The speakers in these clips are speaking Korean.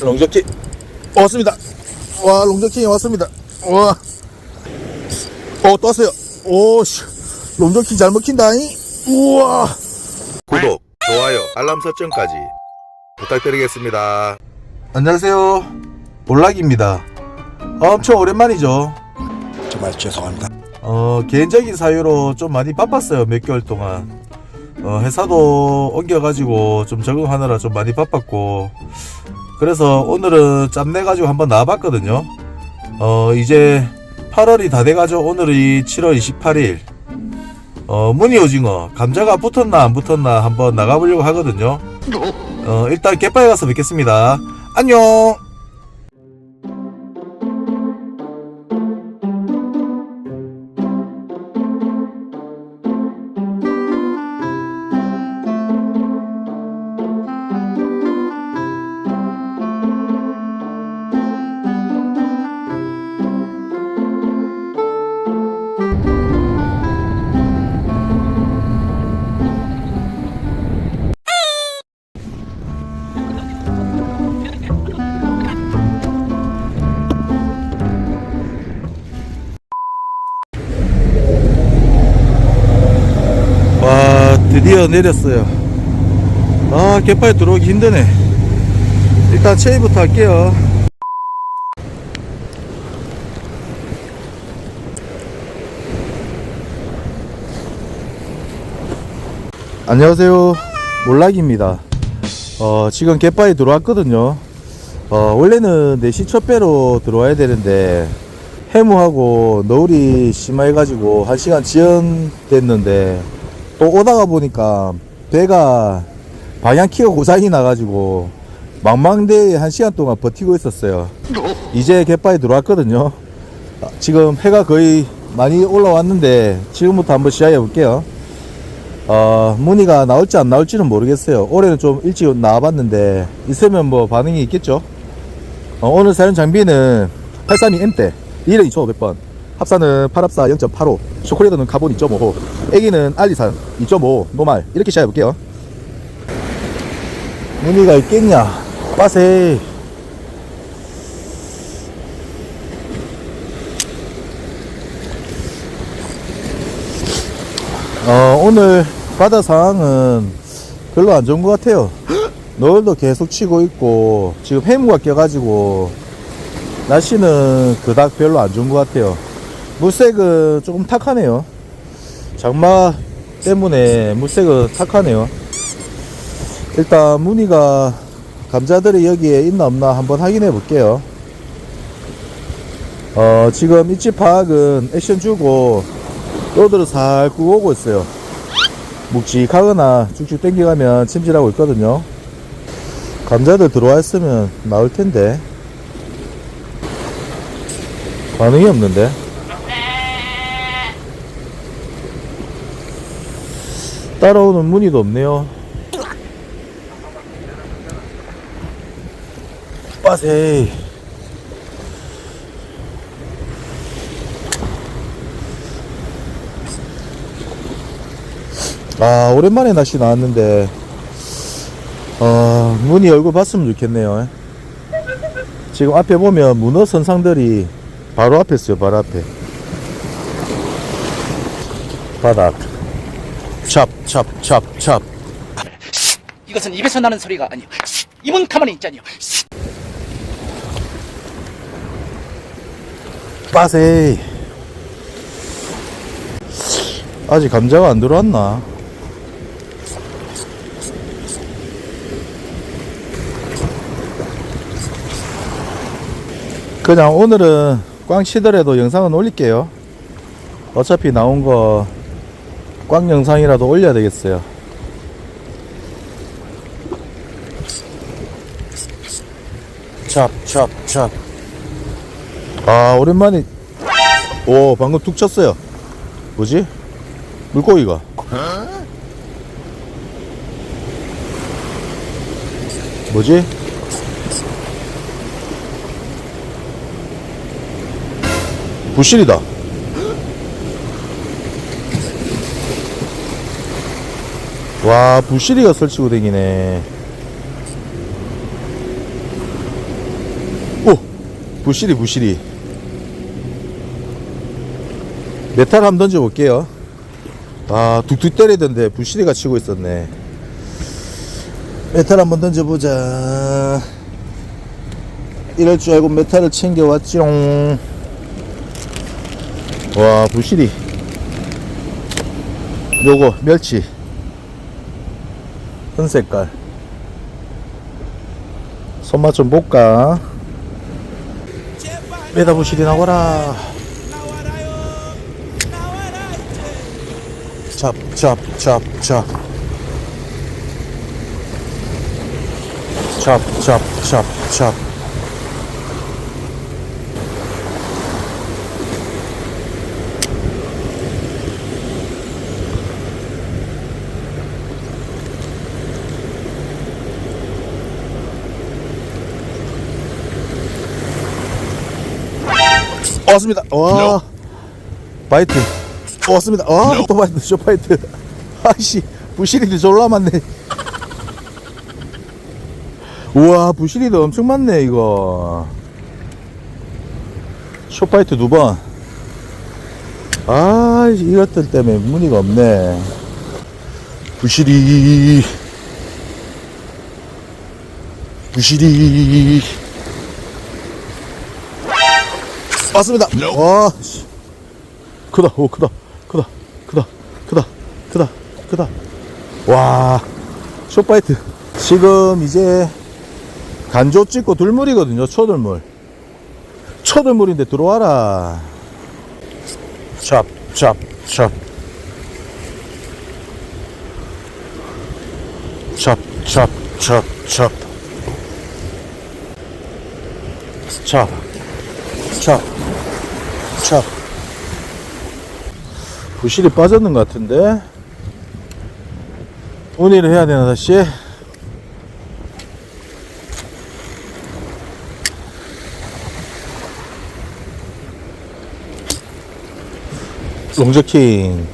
롱저킹 왔습니다. 와, 롱저킹이 왔습니다. 와. 어, 떴어요. 오, 씨. 롱저킹 잘 먹힌다잉. 우와. 구독, 좋아요, 알람 설정까지 부탁드리겠습니다. 안녕하세요. 볼락입니다. 엄청 오랜만이죠. 정말 죄송합니다. 어, 개인적인 사유로 좀 많이 바빴어요. 몇 개월 동안. 어, 회사도 옮겨가지고 좀 적응하느라 좀 많이 바빴고. 그래서 오늘은 짬내 가지고 한번 나와봤거든요. 어, 이제 8월이 다 돼가지고 오늘이 7월 28일. 어, 무늬 오징어. 감자가 붙었나 안 붙었나 한번 나가보려고 하거든요. 어, 일단 갯바에 가서 뵙겠습니다. 안녕! 와 드디어 내렸어요. 아 갯바에 들어오기 힘드네. 일단 체이부터 할게요. 안녕하세요. 몰락입니다. 어, 지금 갯바에 들어왔거든요. 어, 원래는 4시 첫 배로 들어와야 되는데 해무하고 너울이 심해가지고 1시간 지연됐는데 또 오다가 보니까 배가 방향 키가 고장이 나가지고 망망대에 한 시간 동안 버티고 있었어요. 이제 갯바에 들어왔거든요. 아, 지금 해가 거의 많이 올라왔는데 지금부터 한번 시작해 볼게요. 어, 문의가 나올지 안 나올지는 모르겠어요. 올해는 좀 일찍 나와봤는데 있으면 뭐 반응이 있겠죠. 어, 오늘 사용 장비는 832M대 1년 2500번 합사는 8합사 0.85 쇼크레더는 카본 2.5호 애기는 알리산 2.5 노말 이렇게 시작해 볼게요. 무늬가 있겠냐? 빠세 어, 오늘 바다 상황은 별로 안 좋은 것 같아요. 노을도 계속 치고 있고 지금 해무가 껴가지고 날씨는 그닥 별로 안 좋은 것 같아요. 물색은 조금 탁하네요. 장마 때문에 물색은 탁하네요. 일단 무늬가 감자들이 여기에 있나 없나 한번 확인해 볼게요. 어, 지금 입지 파악은 액션 주고 로드를 살 오고 있어요. 묵직하거나 쭉쭉 당겨가면 침질하고 있거든요. 감자들 들어와 있으면 나올 텐데. 반응이 없는데? 따라오는 무늬도 없네요. 빠세이. 아, 오랜만에 날씨 나왔는데, 어, 무늬 얼굴 봤으면 좋겠네요. 지금 앞에 보면 문어 선상들이 바로 앞에 있어요, 바로 앞에. 바닥. 찹. 이것은 입에서 나는 소리가 아니요. 입은 가만히 있자니요. 빠세이. 아직 감자가 안 들어왔나? 그냥 오늘은 꽝 치더라도 영상은 올릴게요. 어차피 나온 거 꽝 영상이라도 올려야 되겠어요. 찹, 찹, 찹. 아, 오랜만에. 오, 방금 툭 쳤어요. 뭐지? 물고기가. 뭐지? 부실이다. 와, 부실이가 설치고 댕기네. 부시리 부시리. 메탈 한번 던져 볼게요. 아 툭툭 때리던데 부시리가 치고 있었네. 메탈 한번 던져 보자. 이럴 줄 알고 메탈을 챙겨왔지롱 와 부시리. 요거 멸치 흰색깔. 손맛 좀 볼까? 메다 부시리 나와라. 찹찹찹찹 찹찹찹찹 왔습니다. 와. 바이트. 왔습니다. 와, 또 바이트, 쇼 바이트. 아씨, 부시리도 졸라 많네. 우와, 부시리도 엄청 많네, 이거. 쇼파이트 두 번. 아, 이것들 때문에 무늬가 없네. 부시리. 부시리. 왔습니다. 와, 씨. 크다, 오, 크다, 크다, 크다, 크다, 크다, 크다. 와, 쇼파이트. 지금 이제 간조 찍고 둘물이거든요, 초들물. 초들물인데 들어와라. 찹, 찹, 찹. 찹, 찹, 찹, 찹. 찹, 찹. 차. 부실이 빠졌는 것 같은데. 운이를 해야 되나 다시? 롱저킹.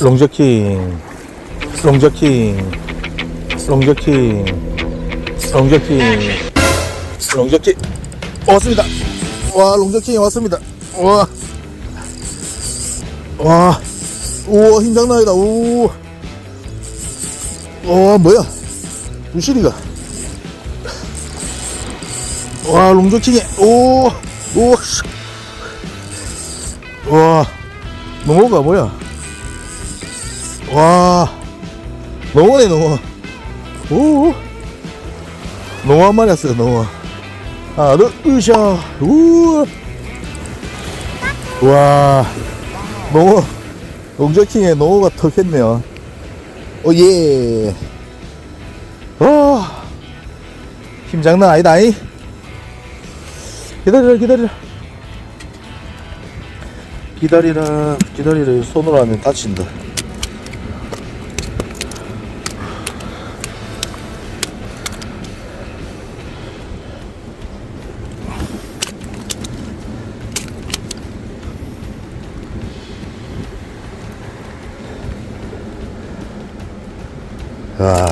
롱저킹. 롱저킹. 롱저킹. 롱저킹. 롱저킹. 왔습니다 와 롱저킹이 왔습니다 와 와, 우와, 힘장난이다, 우. 와, 뭐야. 부시리가. 와, 롱조킹이, 오, 오, 씨. 와, 농어가 뭐야. 와, 농어네, 농어. 오, 농어 한 마리 왔어요, 농어. 하나, 둘, 으쌰, 우. 와. 농어 농저킹에 농어가 턱했네요. 오 예. 어, 힘 장난 아니다 이. 기다리라 기다리라. 기다리라 기다리라. 손으로 하면 다친다 와,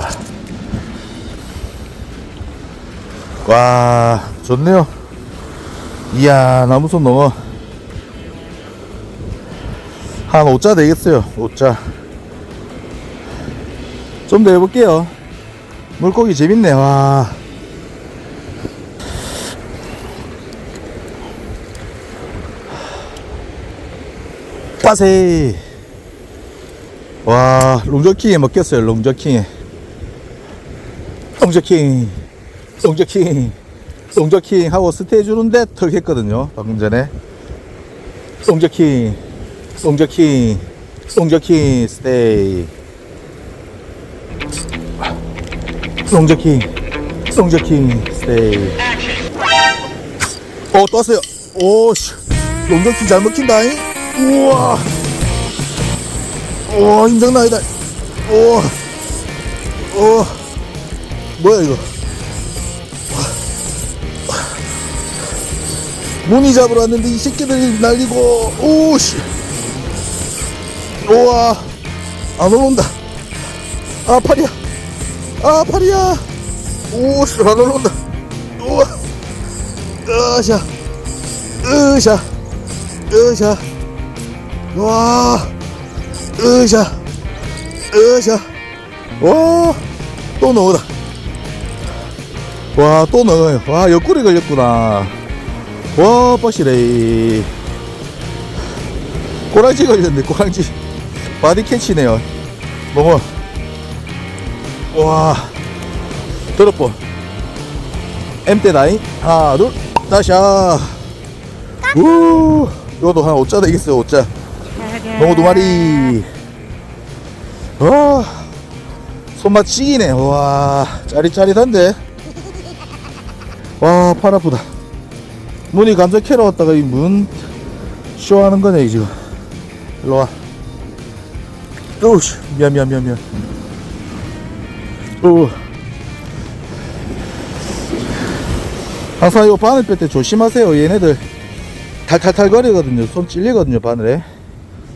와 좋네요. 이야 나무손 농어 한 5자 되겠어요. 5자. 좀 더 해볼게요. 물고기 재밌네. 와. 빠세. 와, 롱저킹에 먹겠어요, 롱저킹에. 롱저킹, 롱저킹, 롱저킹 하고 스테이 주는데 턱 했거든요, 방금 전에. 롱저킹, 롱저킹, 롱저킹, 스테이. 롱저킹, 롱저킹, 스테이. 어, 떴어요. 오, 씨. 롱저킹 잘 먹힌다잉? 우와. 오, 힘장난 아니다. 오, 오, 뭐야, 이거. 무늬 잡으러 왔는데 이 새끼들이 날리고, 오, 씨. 우와, 안 올라온다. 아, 팔이야. 아, 팔이야. 오, 씨, 안 올라온다. 우와, 아, 자. 으샤 으샤 와 으샤 으샤 와또 넣어다 와 또 넣어요. 와 옆구리 걸렸구나. 와 빡시래 꼬랑지 걸렸네 꼬랑지. 바디 캐치네요. 뭐뭐 와 M대 나인? 하나 둘 다샤. 우 이것도 한 5자 되겠어요 5자. 농어 두 마리. 와 손맛 찌기네. 와 짜릿짜릿한데 와 팔 아프다. 문이 감자 캐러 왔다가 이 문 쇼하는 거네 지금. 일로 와. 으우씨. 미안 미안 미안 미안. 우. 항상 이 바늘 뺄 때 조심하세요 얘네들. 탈탈탈 거리거든요. 손 찔리거든요 바늘에.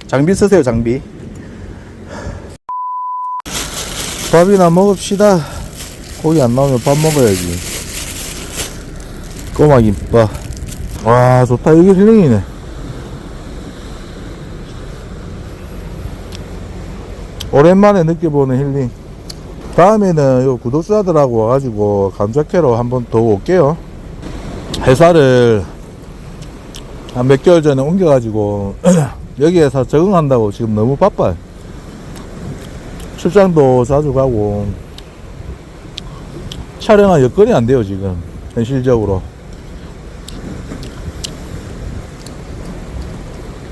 장비 쓰세요 장비. 밥이나 먹읍시다. 고기 안 나오면 밥 먹어야지 꼬마 김밥 와 좋다. 이게 힐링이네. 오랜만에 느껴보는 힐링. 다음에는 요 구독자들하고 와가지고 감자캐로 한번 더 올게요. 회사를 한 몇 개월 전에 옮겨가지고 여기에서 적응한다고 지금 너무 바빠요. 출장도 자주 가고. 촬영할 여건이 안 돼요 지금. 현실적으로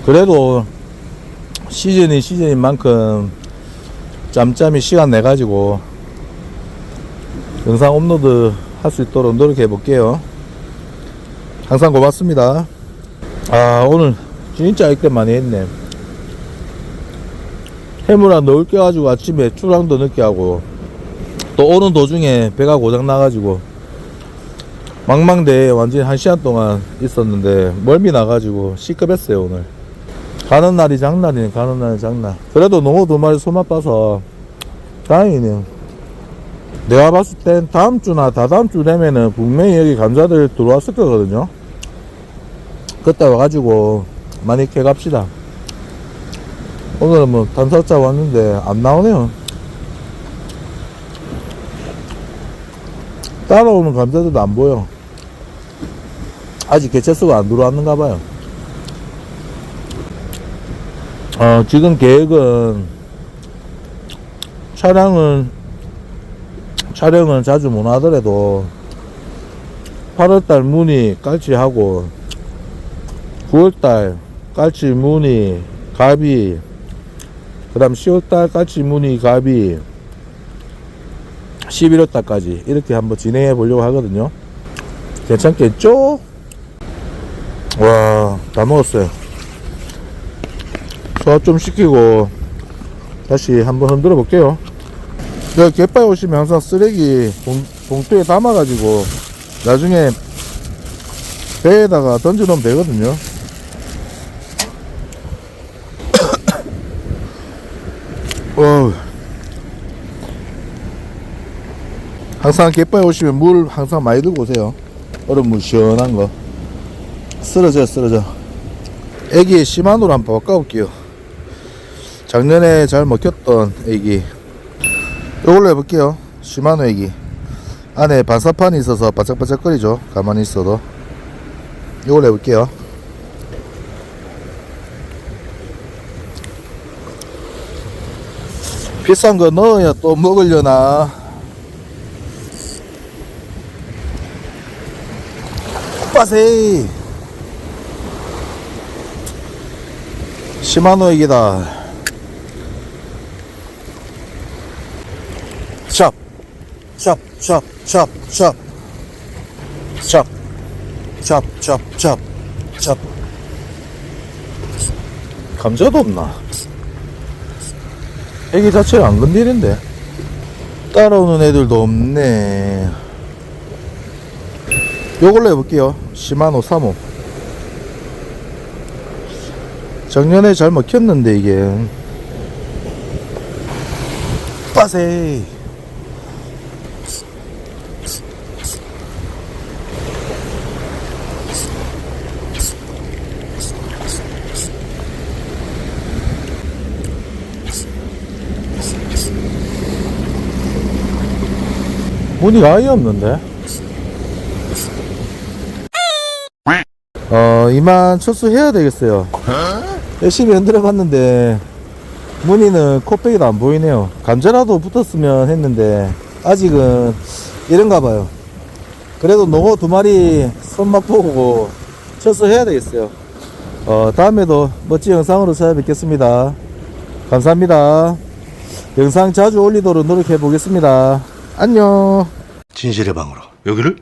그래도 시즌이 시즌인 만큼 짬짬이 시간 내 가지고 영상 업로드 할 수 있도록 노력해 볼게요. 항상 고맙습니다. 아 오늘 진짜 이때 많이 했네. 해물아 넣을 게 가지고 아침에 출항도 늦게 하고 또 오는 도중에 배가 고장 나가지고 망망대에 완전히 한 시간 동안 있었는데 멀미 나가지고 시급했어요 오늘 가는 날이 장날이네 가는 날이 장날. 그래도 농어 두 마리 소맛 봐서 다행이네요 내가 봤을 땐 다음 주나 다다음 주 되면은 분명히 여기 감자들 들어왔을 거거든요. 그때 와가지고 많이 캐갑시다. 오늘은 뭐 단사자 왔는데 안 나오네요. 따라오는 감자들도 안 보여. 아직 개체수가 안 들어왔는가 봐요 어, 지금 계획은 촬영은 촬영은 자주 못 하더라도 8월달 무늬 깔치하고 9월달 깔치 무늬 가비 그 다음 10월달 깔치 무늬 가비 11월달까지 이렇게 한번 진행해 보려고 하거든요 괜찮겠죠? 와 다 먹었어요 소화 좀 시키고 다시 한번 흔들어 볼게요. 여기 갯바위 오시면 항상 쓰레기 봉, 봉투에 담아 가지고 나중에 배에다가 던져 놓으면 되거든요. 어우. 항상 갯바위 오시면 물 항상 많이 들고 오세요. 얼음물 시원한 거. 쓰러져 쓰러져. 애기 시마노로 한번 바꿔볼게요 작년에 잘 먹혔던 애기. 이걸로 해볼게요. 시마노 애기. 안에 반사판이 있어서 바짝바짝거리죠. 가만히 있어도. 이걸로 해볼게요. 비싼 거 넣어야 또 먹으려나? 빠세 시마노 애기다 chop, chop, chop, chop. Chop, chop, chop, chop, chop. 감자도 없나? 애기 자체를 안 건드리는데. 따라오는 애들도 없네. 요걸로 해볼게요. 시마노 35. 작년에 잘 먹혔는데 이게. 빠세. 무늬가 아예 없는데? 어, 이만 철수해야 되겠어요. 열심히 흔들어 봤는데, 무늬는 코빼기도 안 보이네요. 감자라도 붙었으면 했는데, 아직은 이런가 봐요. 그래도 농어 두 마리 손맛 보고 철수해야 되겠어요. 어, 다음에도 멋진 영상으로 찾아뵙겠습니다. 감사합니다. 영상 자주 올리도록 노력해 보겠습니다. 안녕. 진실의 방으로 여기를